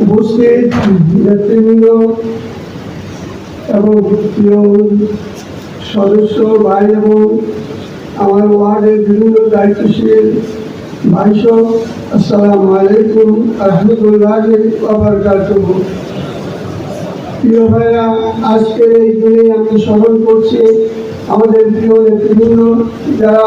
উপস্থিত নেতৃবৃন্দ এবং প্রিয় সদস্য ভাই এবং আমার ওয়ার্ডের বিভিন্ন দায়িত্বশীল আসসালামু আলাইকুম বাবরকাতুহ প্রিয় ভাইরা, আজকের এই দিনে আমি স্মরণ করছি আমাদের প্রিয় নেতৃবৃন্দ, যারা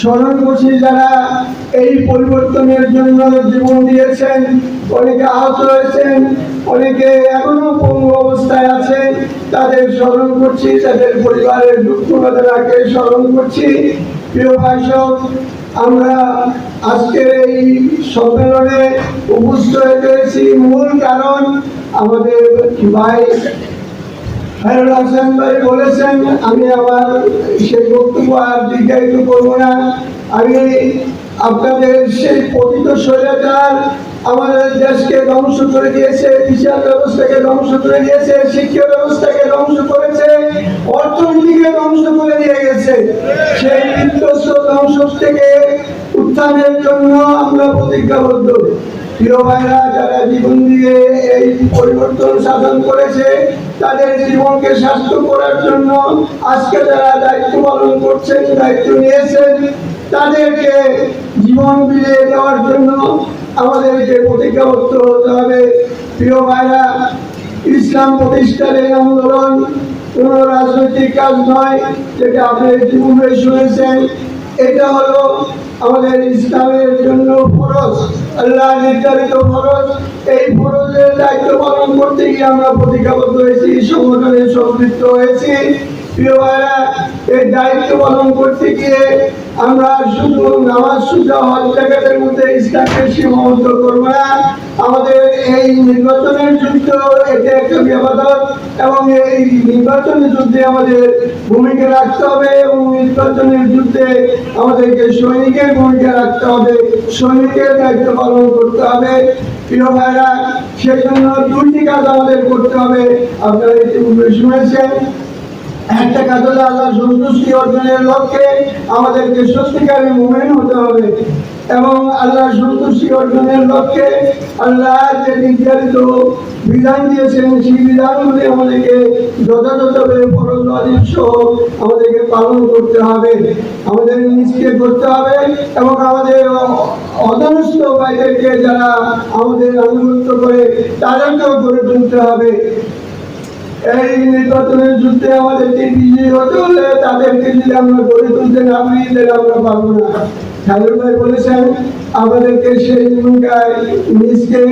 স্মরণ করছি যারা এই পরিবর্তনের জন্য জীবন দিয়েছেন, অনেকে আহত হয়েছেন, অনেকে এখনও পঙ্গু অবস্থায় আছেন, তাদের স্মরণ করছি, তাদের পরিবারের দুঃখ বেদনাকে স্মরণ করছি। প্রিয় ভাষক আমরা আজকের এই সম্মেলনে উপস্থিত হয়ে পেরেছি মূল কারণ আমাদের ভাই ভাই বলেছেন, আমি আমার সেই বক্তব্য আর দীর্ঘায়িত করব না। আমি আপনাদের সেই পতিত স্বৈরাচার আমাদের দেশকে ধ্বংস করে দিয়েছে, বিচার ব্যবস্থাকে ধ্বংস করে দিয়েছে, শিক্ষা ব্যবস্থাকে ধ্বংস করেছে, অর্থনীতিকে ধ্বংস করে দিয়ে গেছে। সেই বিধ্বস্ত ধ্বংস থেকে উত্থানের জন্য আমরা প্রতিজ্ঞাবদ্ধ। প্রিয় ভাইরা, যারা জীবন দিয়ে এই পরিবর্তন সাধন করেছে তাদের জীবনকে স্বাস্থ্য করার জন্য আজকে যারা দায়িত্ব পালন করছেন, দায়িত্ব নিয়েছেন, তাদেরকে জীবন বিলিয়ে দেওয়ার জন্য আমাদেরকে প্রতিজ্ঞাবদ্ধ হতে হবে। প্রিয় ভাইরা, ইসলাম প্রতিষ্ঠানের আন্দোলন কোন রাজনৈতিক কাজ নয়, যেটা আপনি ইতিপূর্বে শুনেছেন। এটা হলো আমাদের ইসলামের জন্য ফরজ, আল্লাহ নির্ধারিত ফরজ। এই ফরজের দায়িত্ব পালন করতে গিয়ে আমরা প্রতিজ্ঞাবদ্ধ হয়েছি সংগঠনে সম্পৃক্ত হয়েছি। প্রিয় এই দায়িত্ব পালন করতে গিয়ে আমরা শুধু নামাজ সুজা হজ জায়গাদের মধ্যে ইসলামকে সীমাবদ্ধ করব না। আমাদের এই নির্বাচনের যুদ্ধ, এটা একটা ব্যবধান এবং এই নির্বাচনের যুদ্ধে আমাদের ভূমিকা রাখতে হবে এবং নির্বাচনের যুদ্ধে আমাদেরকে সৈনিকের ভূমিকা রাখতে হবে। সৈনিকের দায়িত্ব পালন করতে হবে। প্রিয় ভাইরা সেই জন্য দুইটি কাজ আমাদের করতে হবে। আপনারা ইতিপূর্বে শুনেছেন একটা কাজ হলো আল্লাহ সন্তুষ্টি অর্জনের লক্ষ্যে আমাদেরকে হতে হবে। এবং সন্তুষ্টি অর্জনের লক্ষ্যে আল্লাহ যে নির্ধারিত বিধান দিয়েছেন, সেই বিধানগুলি আমাদেরকে যথাযথভাবে সহ আমাদেরকে পালন করতে হবে। আমাদের নিজকে করতে হবে এবং আমাদের অধনস্থ বাইরেকে যারা আমাদের আনুগত্য করে, তাদেরকেও গড়ে তুলতে হবে। এই নির্বাচনের যুদ্ধে আমাদেরকে তাদেরকে যদি আমরা গড়ে তুলতে না আমরা পারব না। আমাদেরকে সেই ভূমিকায়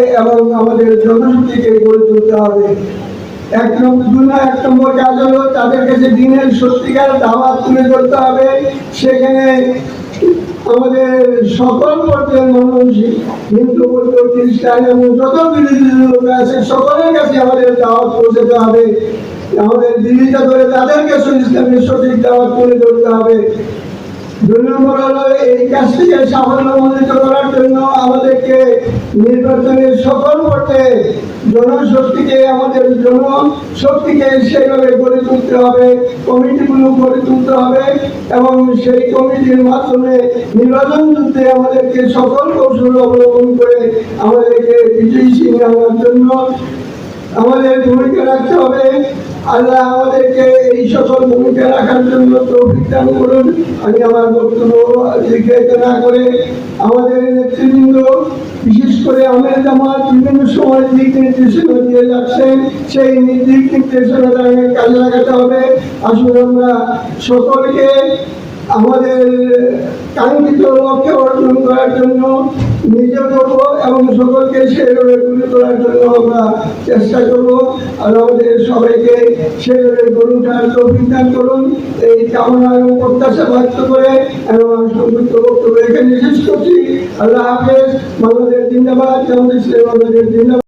এবং আমাদের জনশক্তিকে গড়ে তুলতে হবে। এক নম্বর না- এক নম্বর কাজ হলো তাদের কাছে দিনের সত্যিকার দাওয়াত তুলে ধরতে হবে, সেখানে আমাদের সকল পর্যায়ের মানুষ হিন্দু খ্রিস্টান, এবং যত বিরোধী লোক আছে, সকলের কাছে আমাদের দাওয়াত পৌঁছাতে হবে। আমাদের জীবিকা করে তাদের কাছে সঠিক দাওয়াত তুলে ধরতে হবে। দুই নম্বর হলো, এই কাজটিকে সাফল্যমণ্ডিত করার জন্য আমাদেরকে নির্বাচনের সকল পর্যায়ে জনশক্তিকে, আমাদের জনশক্তিকে সেইভাবে গড়ে তুলতে হবে, কমিটিগুলো গড়ে তুলতে হবে এবং সেই কমিটির মাধ্যমে নির্বাচন যুদ্ধে আমাদেরকে সকল কৌশল অবলম্বন করে আমাদেরকে বিজয়ী আনার জন্য আমাদের ভূমিকা রাখতে হবে। আল্লাহ আমাদেরকে এই সকল ভূমিকা রাখার জন্য তৌফিক দান করুন। আমি আমার বক্তব্য দীর্ঘায়িত না করে আমাদের নেতৃবৃন্দ, বিশেষ করে আমাদের জামাত বিভিন্ন সময় দিক নির্দেশনা দিয়ে যাচ্ছেন সেই দিক নির্দেশনা কাজে লাগাতে হবে। আসলে আমরা সকলকে আমাদের কাঙ্ক্ষিত লক্ষ্যে অর্জন করার জন্য নিজে করব এবং সকলকে সেভাবে গড়ে তোলার জন্য আমরা চেষ্টা করব। আর আমাদের সবাইকে সেভাবে গড়ে ওঠার দান করুন। এই কামনা এবং প্রত্যাশা ব্যক্ত করে এবং আমি সংযুক্ত বক্তব্য এখানে শেষ করছি। আল্লাহ হাফেজ। বাংলাদেশ জিন্দাবাদ। বাংলাদেশ জিন্দাবাদ।